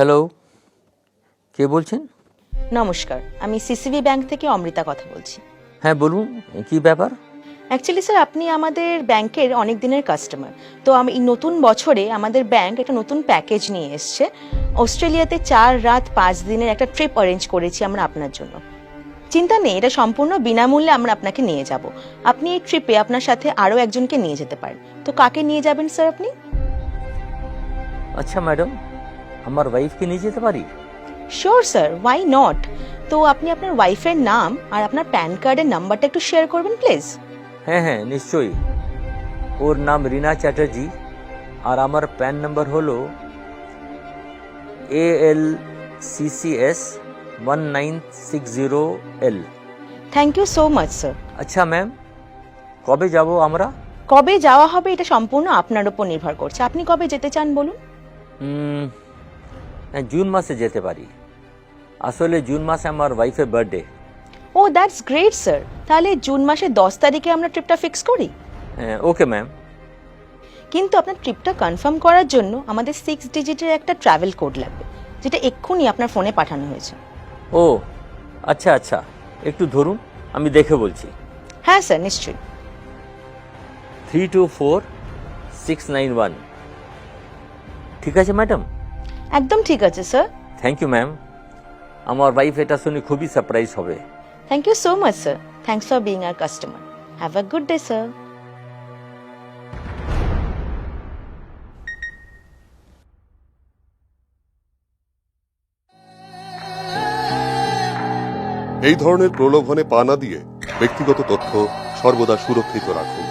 Hello কে বলছেন? নমস্কার আমি সিসিবি ব্যাংক থেকে অমৃতা কথা বলছি। হ্যাঁ বলুন কি ব্যাপার? অ্যাকচুয়ালি স্যার আপনি আমাদের ব্যাংকের অনেক দিনের কাস্টমার তো আমি এই নতুন বছরে আমাদের ব্যাংক একটা নতুন প্যাকেজ নিয়ে এসছে। অস্ট্রেলিয়াতে চার রাত পাঁচ দিনের একটা ট্রিপ অ্যারেঞ্জ করেছি আমরা আপনার জন্য। চিন্তা নেই এটা সম্পূর্ণ বিনামূল্যে আমরা আপনাকে নিয়ে যাব। আপনি এই ট্রিপে আপনার সাথে আরও একজনকে নিয়ে যেতে পারেন। তো কাকে নিয়ে যাবেন স্যার আপনি? আচ্ছা ম্যাডাম আমার ওয়াইফকে নিয়ে যেতে পারি? শিওর স্যার ওয়াই নট তো আপনি আপনার ওয়াইফের নাম আর আপনার প্যান কার্ডের নাম্বারটা একটু শেয়ার করবেন প্লিজ হ্যাঁ হ্যাঁ নিশ্চয়ই। ওর নাম রিনা চ্যাটার্জি আর আমার প্যান নাম্বার হলো A L C C S one nine six zero L thank you so much sir আচ্ছা ম্যাম কবে যাব আমরা? কবে যাওয়া হবে এটা সম্পূর্ণ আপনার উপর নির্ভর করছে। আপনি কবে যেতে চান বলুন? জুন মাসে যেতে পারি। আসলে জুন মাসে আমার ওয়াইফের birthday O that's great sir তাহলে জুন মাসের দশ তারিখে আমরা ট্রিপটা ফিক্স করি? ওকে ম্যাম কিন্তু আপনার ট্রিপটা কনফার্ম করার জন্য আমাদের সিক্স ডিজিটের একটা ট্রাভেল কোড লাগবে যেটা এক্ষুনি আপনার ফোনে পাঠানো হয়েছে। ও আচ্ছা আচ্ছা। একটু ধরুন আমি দেখে বলছি। হ্যাঁ স্যার নিশ্চয়ই। Three two four six nine one ঠিক আছে ম্যাডাম একদম ঠিক আছে স্যার থ্যাংক ইউ ম্যাম আমার ওয়াইফ এটা শুনে খুবই সারপ্রাইজ হবে। Thank you so much sir thanks for being our customer have a good day sir এই ধরনের প্রলোভনে পা না দিয়ে ব্যক্তিগত তথ্য সর্বদা সুরক্ষিত রাখুন।